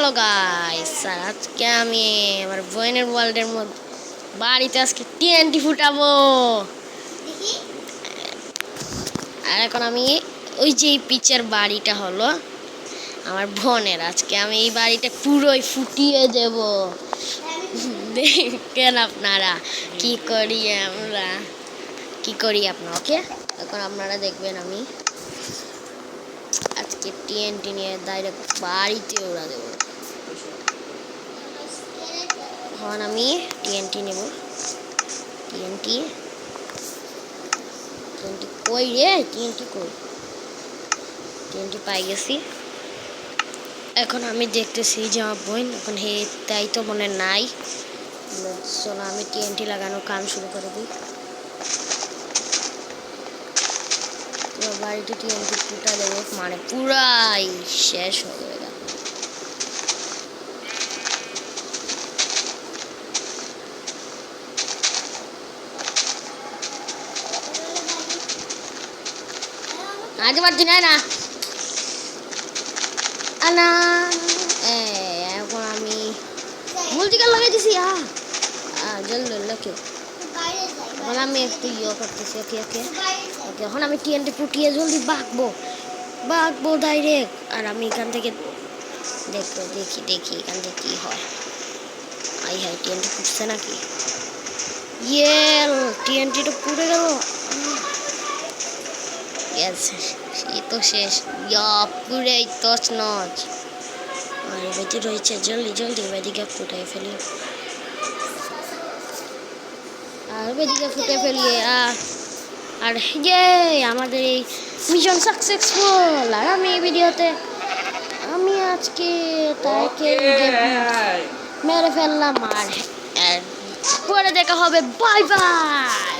Hello guys আজকে আমি আমার বোনের ওয়ার্ল্ডের মধ্যে বাড়িতে আজকে টিএনটি ফুটাবো। আর এখন আমি ওই যে পিচের বাড়িটা হলো আমার বোনের। আজকে আমি এই বাড়িটা পুরোই ফুটিয়ে দেব। দেখেন আপনারা কি করি আমরা। কি করি আপনারা, ওকে? এখন আপনারা দেখবেন আমি আজকে টিএনটি নিয়ে ডাইরেক্ট বাড়িতে ওরা দেবো। এখন আমি টিএনটি নেব। টিএনটি টিএনটি কই রে? টিএনটি কই? টিএনটি পাই গেছি। এখন আমি দেখতেছি যে আমার বোন এখন হে, তাই তো মনে নাই। চলো আমি টিএনটি লাগানোর কাম শুরু করে দিই। পুরো বাড়িতে টিএনটি ফুটা দেবো মানে পুরাই শেষ হয়ে গেল আজ পারছি না না আনা এখন আমি মুলটিকাল লাগাই দিছি আ জলদি লক্ষ্য এখন আমি একটু ইয়ে করতেছি ওকে ওকে এখন আমি টিএনটি ফুটিয়ে জলদি বাঁকবো বাঁকবো ডাইরেক্ট আর আমি এখান থেকে দেখব, দেখি দেখি এখান থেকে কী হয়। আই হাই টিএনটি ফুটছে নাকি? ইয়েল টিএনটিটা পুড়ে গেল। সে তো শেষ। ইয়া পুরে তছ নচ আর এবারে রয়েছে, জলদি জলদি এদিকে ফুটাই ফেলি। আর এদিকে ফুটে ফেলি আর আর যে আমাদের এই মিশন সাকসেসফুল আর আমি এই ভিডিওতে আমি আজকে তাকে মেরে ফেললাম আর পরে দেখা হবে। Bye bye